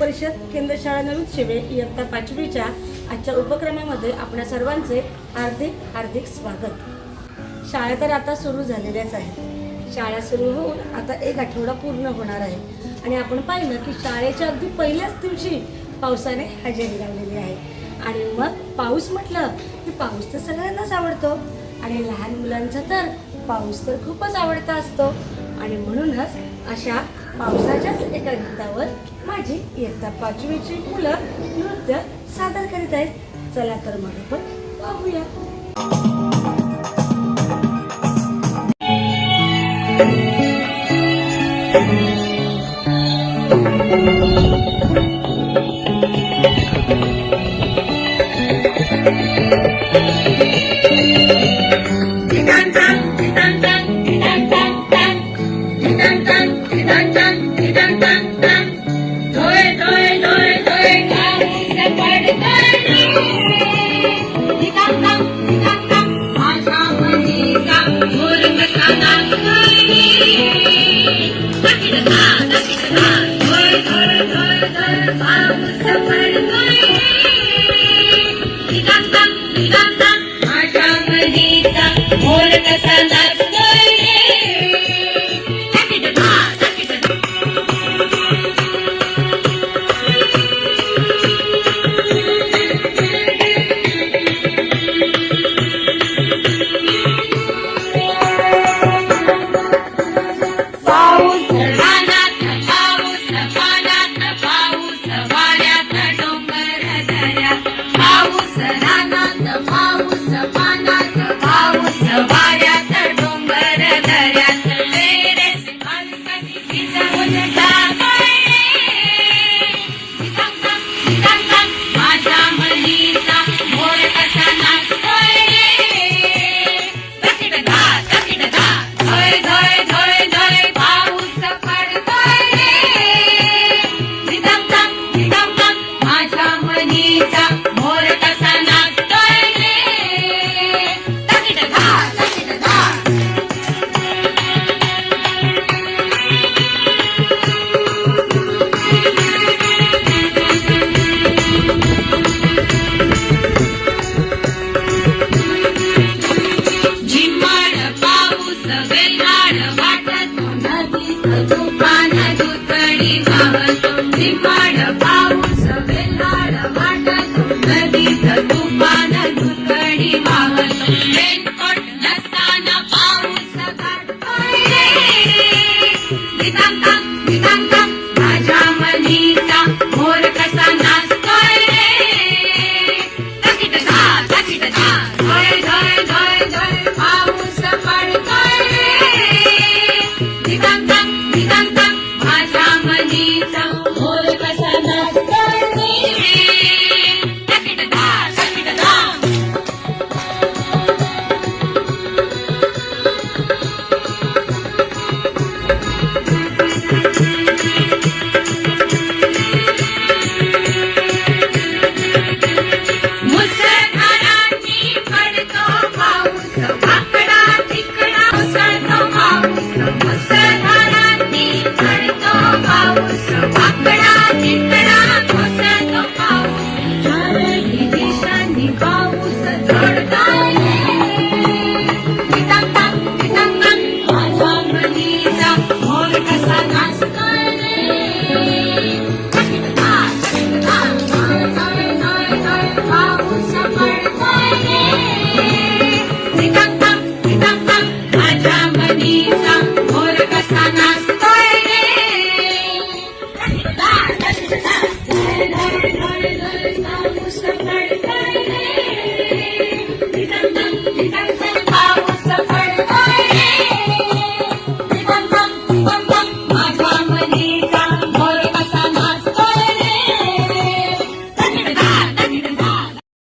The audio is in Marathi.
परिषद केंद्र शाळा नवीन शिवे इयत्ता पाचवीच्या आजच्या उपक्रमामध्ये आपल्या सर्वांचे हार्दिक हार्दिक स्वागत. शाळा तर आता सुरू झालेल्याच आहेत. शाळा सुरू होऊन आता एक आठवडा पूर्ण होणार आहे. आणि आपण पाहिलं की शाळेच्या अगदी पहिल्याच दिवशी पावसाने हजेरी लावलेली आहे. आणि मग पाऊस म्हटलं की पाऊस तर सगळ्यांनाच आवडतो. आणि लहान मुलांचा तर पाऊस तर खूपच आवडता असतो. आणि म्हणूनच अशा पावसाच्याच एका गीतावर माझी इयत्ता पाचवीची मुलं नृत्य सादर करीत आहेत. चला तर मग आपण पाहूया. I'm नदीत तुफान दुथडी वाहतो Isa.